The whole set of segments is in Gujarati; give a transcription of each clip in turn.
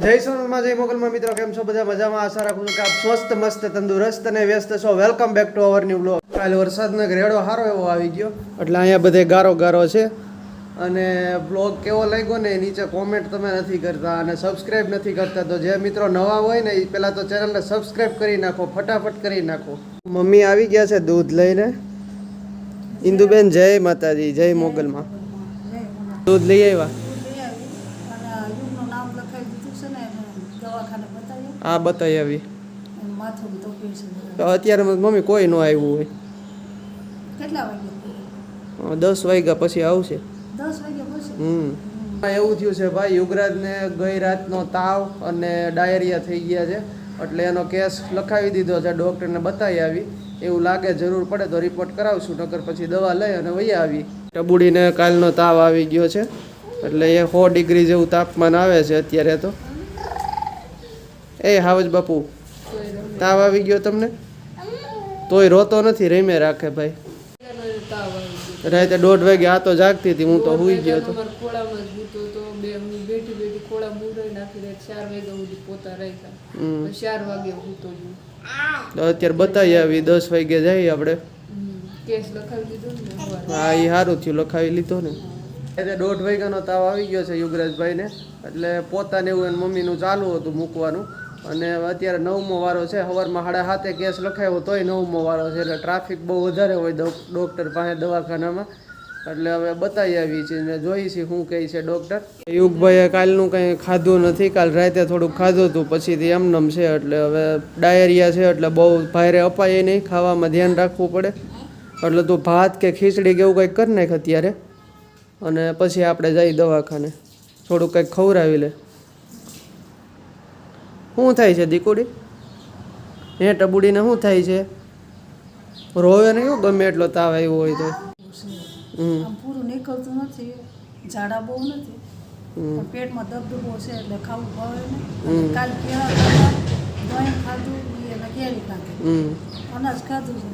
જય સોનલમાં જય મોગલમાં મિત્રો, કેમ છો બધા? મજામાં? આશા રાખું છું કે આપ સ્વસ્થ, મસ્ત, તંદુરસ્ત અને વ્યસ્ત છો. Welcome back to our new blog કાલે વરસાદનો ઘરેડો સારો એવો આવી ગયો. એટલે અહીંયા બધે ગારો ગારો છે. અને બ્લોગ કેવો લાગ્યો ને નીચે કોમેન્ટ તમે નથી કરતા અને સબસ્ક્રાઈબ નથી કરતા. તો જે મિત્રો નવા હોય ને એ પહેલાં તો ચેનલને સબસ્ક્રાઈબ કરી નાખો, ફટાફટ કરી નાખો. મમ્મી આવી ગયા છે દૂધ લઈને. ઇન્દુબેન, જય માતાજી, જય મોગલમાં. દૂધ લઈ આવ્યા યુગનું નામ લખાવી દીધું છે ને એને દવાખાને બતાવ્યું આ બતાવી આવી. તો અત્યારે મમ્મી કોઈ ન આવ્યું હોય. દસ વાગ્યા પછી આવશે. હમ. એવું થયું છે ભાઈ યુગરાજને ગઈ રાતનો તાવ અને ડાયરિયા થઈ ગયા છે. એટલે એનો કેસ લખાવી દીધો છે ડૉક્ટરને બતાવી આવી. એવું લાગે જરૂર પડે તો રિપોર્ટ કરાવશું નકર પછી દવા લઈ અને વહી આવી. ટબુડીને કાલનો તાવ આવી ગયો છે. એટલે એ સો ડિગ્રી જેવું તાપમાન આવે છે અત્યારે તો. એ હાવજ બાપુ. તાવ આવી ગયો તમને? તોય રોતો નથી રેમે રાખે ભાઈ. રાતે દોઢ વાગે આ તો જાગતી હતી હું તો હુઈ ગયો હતો અત્યારે બતાવી આવી દસ વાગે જઈએ આપણે. હા એ સારું થયું લખાવી લીધો ને. એટલે દોઢ વાગ્યાનો તાવ આવી ગયો છે યુગરાજભાઈને એટલે પોતાને એવું એને મમ્મીનું ચાલુ હતું મૂકવાનું. અને અત્યારે નવમો વારો છે. સવારમાં સાડા સાતે કેસ લખાયો તોય નવમો વારો છે એટલે ટ્રાફિક બહુ વધારે હોય ડોક- ડૉક્ટર પાસે દવાખાનામાં. એટલે હવે બતાવી આવી છે ને જોઈ છે શું કહે છે ડૉક્ટર યુગભાઈએ કાલનું કંઈ ખાધું નથી. કાલ રાતે થોડુંક ખાધું હતું, પછીથી એમનેમ છે. એટલે હવે ડાયરિયા છે, એટલે બહુ ભારે અપાય નહીં. ખાવામાં ધ્યાન રાખવું પડે. એટલે તું ભાત કે ખીચડી કે એવું કંઈક કરી નાખ અત્યારે. અને પછી આપણે જઈ દવાખાને. થોડુંક કંઈક ખવડાવી લે. શું થાય છે દીકુડી? એ ટબુડીને શું થાય છે? રોવે ને એવું ગમે એટલો તાવ આવ્યો હોય તો. પૂરું નીકળતું નથી ઝાડા બહુ નથી. પેટમાં દબદબો છે એટલે ખાવું ભાવે ને કાલ કેળા દહીં ખાધું અને કેરી ખાધી હમ. અનાજ ખાધું છે.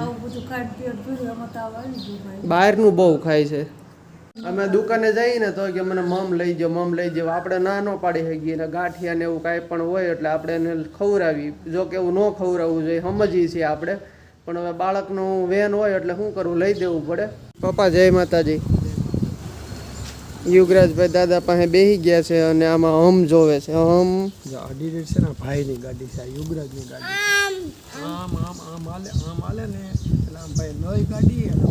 આવું બધું ખાઈ પેટ પીડ્યું એમાં તાવ આવી ગયું બહારનું બહુ ખાય છે. અમે દુકાને જઈએ ને તો કે મને મમ લઈ જાઓ મમ લઈ જાઓ. આપણે ના ન પાડી શકીએ ને ગાંઠિયા ને એવું કાંઈ પણ હોય એટલે આપણે એને ખવડાવી. જો કે એવું ન ખવડાવવું જોઈએ સમજીએ છીએ આપણે. પણ હવે બાળકનું વેન હોય એટલે શું કરવું લઈ દેવું પડે. પપ્પા જય માતાજી. યુગરાજભાઈ દાદા પાસે બેસી ગયા છે અને આમાં હમ જોવે છે. હમ. ગાડી છે ને ભાઈની ગાડી છે આ યુગરાજની ગાડી આમ આમ આમ હાલે આમ હાલે ને એટલે આમ ભાઈ નવી ગાડી અને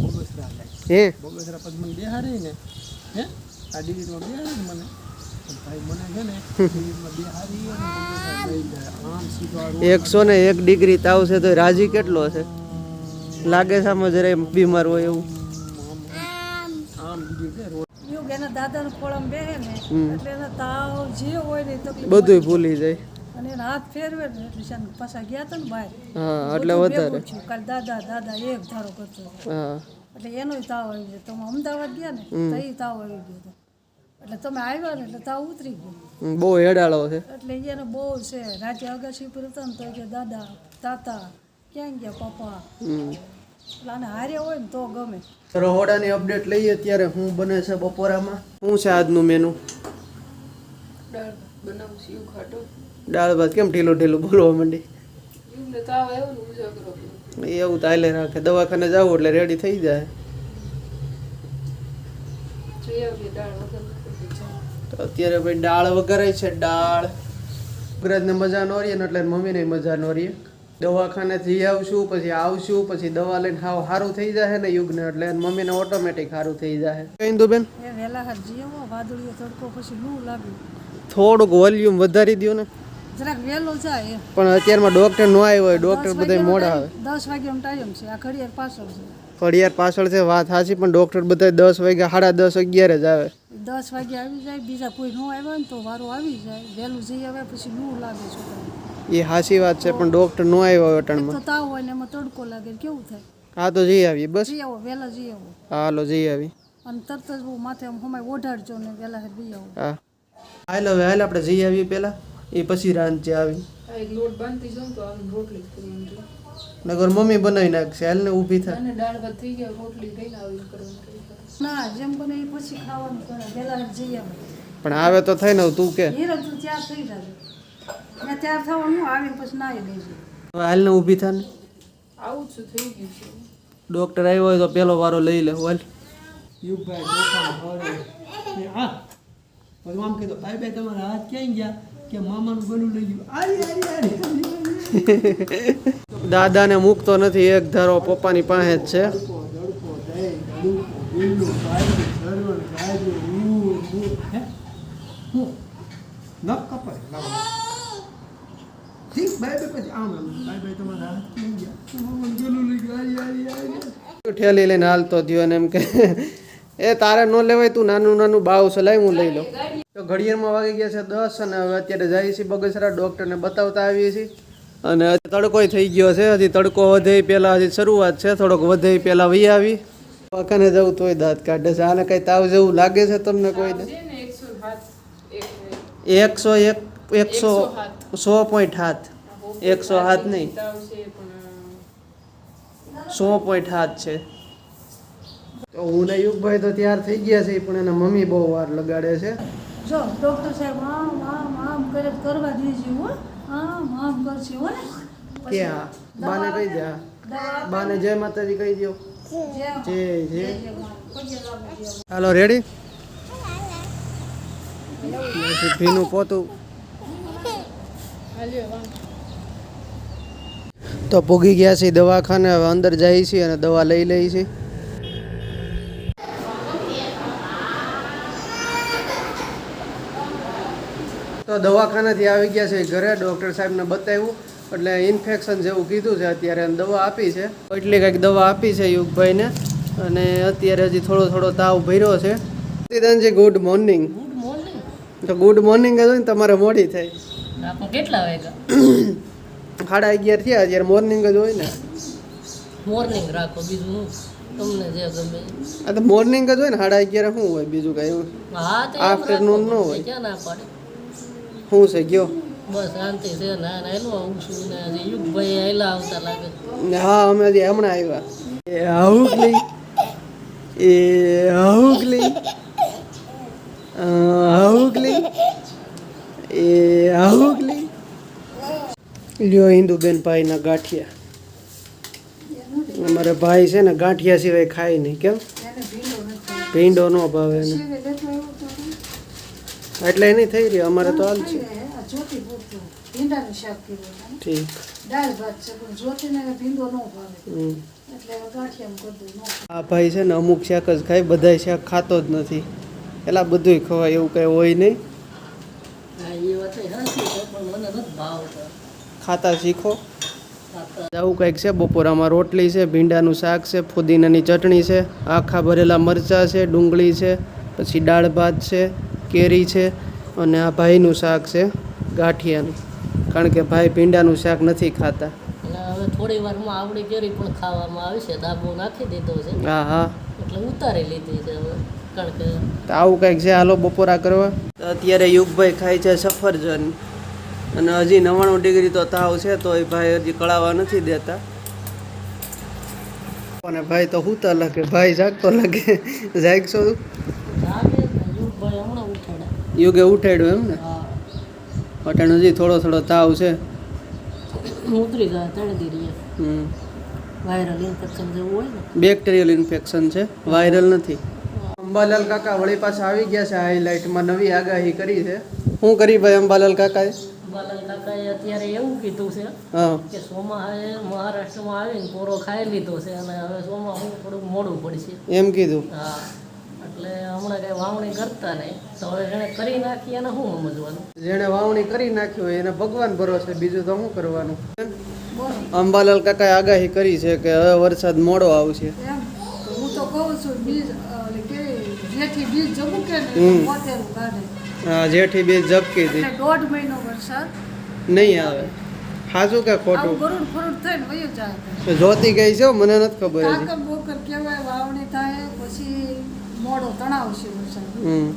હે? બગસરા પછી મને. બેહારી ને હે આ બેહારી મને એકસો ને એક ડિગ્રી તાવ છે તો રાજી કેટલો છે લાગે છે આમાં જરાય બીમાર હોય એવું. આમ બીજું છે રોડ યુગ એના દાદાના ખોળામાં બેહે ને એટલે એના તાવ જે હોય ને બધુંય ભૂલી જાય. અને હાથ ફેરવે ને એટલે પાછા ગયા તા ને ભાઈ હા એટલે વધારે. દાદા દાદા એક ધારો કરતો હા. એટલે એનોય તાવ આવી ગયો. તમે અમદાવાદ ગયા ને તો એ તાવ આવી ગયો હતો એટલે તમે આવ્યા ને એટલે તાવ ઉતરી ગયો. બહુ હેડાળો છે. એટલે એને બહુ છે. રાતે અગાસી પર હતા ને તો કે દાદા તાતા ક્યાં ગયા પપ્પા? એટલે આને હાર્યા હોય ને તો ગમે. રહોડાની અપડેટ લઈએ ત્યારે હું બને છે બપોરામાં. શું છે આજનું મેનુ દાળ બનાવું છું એવું દાળ ભાત કેમ ઢીલું ઢીલું બોલવા માંડી? તાવ આવ્યો ને ઉજાગરો. એવું ચાલે રાખે. દવાખાને જાવ એટલે રેડી થઈ જાય. તો અત્યારે ભાઈ દાળ વગર છે દાળ ગુજરાતને મજા ન રહીએ ને એટલે મમ્મીને મજા ન રહીએ. દવાખાને જઈ આવશું પછી આવશું પછી દવા લઈને ખાવ સારું થઈ જાય ને યુગને એટલે મમ્મી મમ્મીને ઓટોમેટિક સારું થઈ જાય કઈ દો બેન એ હાથ જીવો વાદળીઓ તડકો પછી લૂ લાગ્યું થોડુંક વોલ્યુમ વધારી દો ને જરાક વહેલો જાય. પણ અત્યારમાં ડોક્ટર નો આવ્યો હોય ડોક્ટર બધા મોડા આવે દસ વાગ્યાનો ટાઈમ છે. આ ઘડિયાળ પાછળ છે. ફળિયાર પાછળ છે વાત સાચી પણ ડોક્ટર બધા દસ વાગ્યા સાડા દસ અગિયાર જ આવે. દસ વાગે આવી જાય બીજા કોઈ ન આવ્યા ને તો વારો આવી જાય. વહેલું જઈ આવે પછી લૂ લાગે છોકરાને એ સાચી વાત છે પણ ડોક્ટર નો આવ્યો હોય તો તાવ હોય ને એમાં તડકો લાગે કેવું થાય? હા તો જઈ આવીએ બસ. જઈ આવો વહેલા જઈ આવો. હાલો જઈ આવી. અને તરત જ બહુ માથે આમ હમાય ઓઢાડજો ને વહેલા જઈ આવો. હા. હાલ હવે હાલ આપણે જઈ આવીએ પહેલા. એ પછી રાંધજે આવી. એક લોટ બાંધતી જાઉં તો આવીને રોટલી જ કરી એમ જો. નગર મમ્મી બનાવી નાખશે હાલ ને ઊભી થાય દાળ ભાત થઈ ગયા રોટલી થઈ. ના જેમ બને એ પછી ખાવાનું હેર જઈ પણ આવે તો થાય ને તું કે. તું ત્યાં તૈયાર થઈ જજો. મેં તૈયાર થવાનું આવીને પછી નાહી લેજો હવે હાલને ઊભી થાને આવું છું થઈ ગયું છે. ડૉક્ટર આવ્યો હોય તો પેલો વારો લઈ લે હાલ. યુભાઈ ચોખામાં ખવડાવે. આ કીધું ભાઈ ભાઈ તમારા હાથ ક્યાં ગયા? કે મામાનું ગળું લઈ ગયું. આરી આરી આરી. દાદાને મૂકતો નથી એક ધારો પપ્પાની પાસે જ છે. ઠેલી લઈને હાલતો થયો એમ કે એ તારે ન લેવાય તું નાનું નાનું બાવ સલાઈ હું લઈ લઉં. તો ઘડિયાળમાં વાગી ગયા છે દસ અને હવે અત્યારે જઈએ છીએ બગસરા ડૉક્ટરને બતાવતા આવીએ છીએ. અને તડકોય થઈ ગયો છે, હજી તડકો વધે પહેલાં હજી શરૂઆત છે, થોડોક વધે પહેલાં વહી આવી. દવાખાને જવું તોય દાંત કાઢે છે, આને કંઈ તાવ જેવું લાગે છે તમને કોઈને એકસો એક, એકસો સો પોઈન્ટ હાથ એકસો હાથ નહીં. સો પોઈન્ટ હાથ છે. તો હું ને યુગભાઈ તો તૈયાર થઈ ગયા છે પણ એના મમ્મી બહુ વાર લગાડે છે. જો ડૉક્ટર સાહેબ આમ આમ આમ કરે કરવા દેજો હો. આમ આમ કરશે હો ને. બાને કહી જા બાને જય માતાજી કહી દો જય જય. હાલો રેડી ભીનું પોતું. તો પૂગી ગયા છીએ દવાખાને હવે અંદર જઈએ છીએ અને દવા લઈ લઈએ છીએ. દવાખાનાથી આવી ગયા છે ઘરે ડૉક્ટર સાહેબને બતાવ્યું. એટલે ઇન્ફેક્શન જેવું કીધું છે અત્યારે દવા આપી છે. એટલી કંઈક દવા આપી છે યુગભાઈને. અને અત્યારે હજી થોડો થોડો તાવ ભર્યો છે. સિદ્ધાંતજી ગુડ મોર્નિંગ. તો ગુડ મોર્નિંગ હોય ને તમારે મોડી થઈ કેટલા વાગ્યા? સાડા અગિયાર થયા અત્યારે મોર્નિંગ જ હોય ને. મોર્નિંગ રાખો બીજું તમને જે ગમે. આ તો મોર્નિંગ જ હોય ને સાડા અગિયાર શું હોય બીજું કાંઈ આફ્ટરનૂન. ન હોય. ક્યાં ના પાડે? શું છે ગયો. બસ શાંતિ છે. ના ના એલો આવું છું. ને યુગભાઈ આયલા આવતા લાગે. હા અમે હજી હમણાં આવ્યા એ હાઉકલી એ હાઉકલી હાઉકલી એ હાઉકલી લ્યો હિન્દુબેન ભાઈના ગાંઠિયા. અમારા ભાઈ છે ને ગાંઠિયા સિવાય ખાય નહીં કેમ? ભીંડો નો ભાવે શિવે લેતો આવ્યો તો ને. એટલે એની થઈ રહી અમારે તો હાલ છે. ઠીક. આ ભાઈ છે ને અમુક શાક જ ખાય બધાય શાક ખાતો જ નથી. એટલે બધુંય ખવાય એવું કંઈ હોય નહીં. હા એ વાત હાસી છે પણ મને નથી ભાવતા ખાતા શીખો. આવું કંઈક છે બપોરામાં રોટલી છે ભીંડાનું શાક છે ફુદીનાની ચટણી છે આખા ભરેલા મરચાં છે ડુંગળી છે પછી દાળ ભાત છે. કેરી છે અને આ ભાઈનું શાક છે ગાંઠિયાનું. કારણ કે ભાઈ ભીંડાનું શાક નથી ખાતા. હવે થોડી વારમાં આવડી કેરી પણ ખાવામાં આવી છે. દાબો નાખી દીધો છે. હા હા. એટલે ઉતારી લીધી છે હવે. કારણ કે આવું કંઈક છે હાલો બપોરા કરવા. તો અત્યારે યુગભાઈ ખાય છે સફરજન. અને હજી નવ્વાણું ડિગ્રી તો તાવ છે તો એ ભાઈ હજી કળાવા નથી દેતા. અને ભાઈ તો હુતા લાગે ભાઈ જાગતો લાગે જાગશો તું જાગે જ ને યુગભાઈ હમણાં ઉઠાડ્યા યુગે ઉઠાડ્યો એમ ને? હા. અટાણ હજી થોડો થોડો તાવ છે. ઉતરી ગયા દીધી હમ. વાયરલ ઇન્ફેક્શન જેવું હોય ને? બેક્ટેરિયલ ઇન્ફેક્શન છે. વાયરલ નથી. અંબાલાલ કાકા વળી પાછા આવી ગયા છે હાઈલાઇટમાં નવી આગાહી કરી છે. શું કરી ભાઈ અંબાલાલ કાકાએ? અંબાલાલ કાકાએ અત્યારે એવું કીધું છે કે એ મહારાષ્ટ્રમાં આવીને પોરો ખાઈ લીધો છે અને હવે સોમા હું થોડુંક મોડું પડશે. એમ કીધું? હા. એટલે હમણાં કઈ વાવણી કરતા નહીં. તો હવે એને કરી નાખી એને શું સમજવાનું? જેણે વાવણી કરી નાખી હોય એને ભગવાન ભરોસે બીજું તો શું કરવાનું? અંબાલાલ કાકાએ આગાહી કરી છે કે હવે વરસાદ મોડો આવશે. હું તો કહું છું બીજ જેથી બીજ જમુકે હા જેઠી બીજ ઝબકી હતી. દોઢ મહિનો વરસાદ. નહીં આવે. સાચું કે ખોટું? ગરુડ ફરુડ થઈને વયું જાય. જોતી ગઈ છે મને નથી ખબર હજી કાકર બોકર કહેવાય વાવણી થાય પછી મોડો વરસાદ. હમ.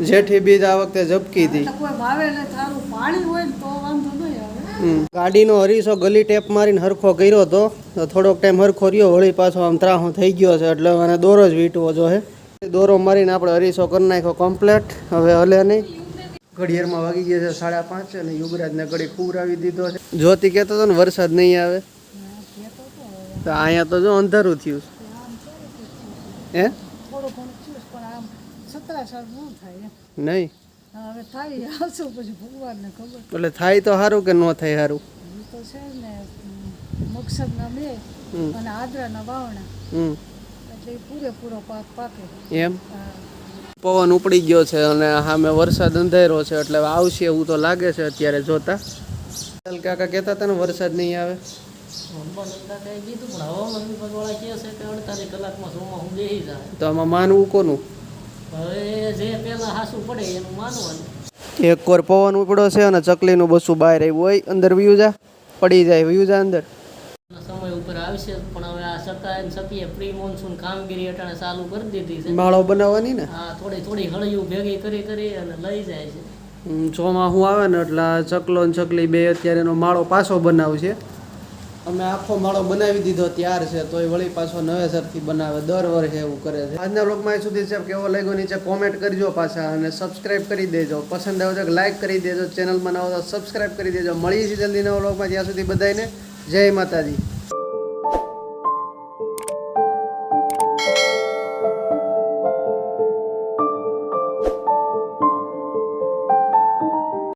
જેઠી બીજ આ વખતે ઝબકી હતી. ગાડીનો હરીસો ગલી ટેપ મારીને હરખો કર્યો હતો તો થોડોક ટાઈમ હરખો રહ્યો વળી પાછો આમ ત્રાહો થઈ ગયો છે એટલે મને દોરો જ વીટવો જો હે દોરો મારીને આપણે હરીસો કરી નાખ્યો કમ્પ્લેટ હવે હલે નહીં. ઘડિયાળમાં વાગી ગયા છે સાડા પાંચ અને યુગરાજને ઘડી ખુવરાવી દીધો છે. જ્યોતિ કહેતો હતો ને વરસાદ નહીં આવે. તો અહીંયા તો જો અંધારું થયું. હે નહીં. હવે થાય આવશું પછી ભગવાનને ખબર. એટલે થાય તો સારું કે ન થાય સારું? તો છે ને મકસદના બે હમ. અને આદરાના વાવણા. હમ. એટલે પૂરેપૂરો પાક પાકે. એમ? પવન ઉપડી ગયો છે અને સામે વરસાદ અંધારો છે એટલે આવશે એવું તો લાગે છે અત્યારે જોતા. ચાલ કાકા કહેતા હતા ને વરસાદ નહીં આવે. તો આમાં માનવું કોનું? હવે જે હાસું પડે એનું માનવાનું. એક કોર પવન ઉપડો છે અને ચકલીનું બસું બહાર આવ્યું હોય અંદર વ્યૂજા પડી જાય વ્યૂજા અંદર. સમય ઉપર આવશે પણ હવે આ ને સકીએ પ્રી મોન્સૂન કામગીરી અટાણે ચાલુ કરી દીધી છે. માળો બનાવવાની ને? આ થોડી થોડી હળિયું ભેગી કરી કરી અને લઈ જાય છે. ચોમાસું આવે ને એટલે ચકલો ને ચકલી બે અત્યારે એનો માળો પાછો બનાવશે. અમે આખો માળો બનાવી દીધો ત્યાર છે, તોય વળી પાછો નવેસરથી બનાવે, દર વર્ષે એવું કરે છે. આજના બ્લોગમાં એ સુધી છે, કેવો લાગ્યો નીચે કોમેન્ટ કરજો પાછા અને સબસ્ક્રાઇબ કરી દેજો. પસંદ આવે તો લાઈક કરી દેજો ચેનલમાં નવો તો સબસ્ક્રાઇબ કરી દેજો. મળીએ છીએ જલ્દી નવા બ્લોગમાં ત્યાં સુધી બધાને જય માતાજી.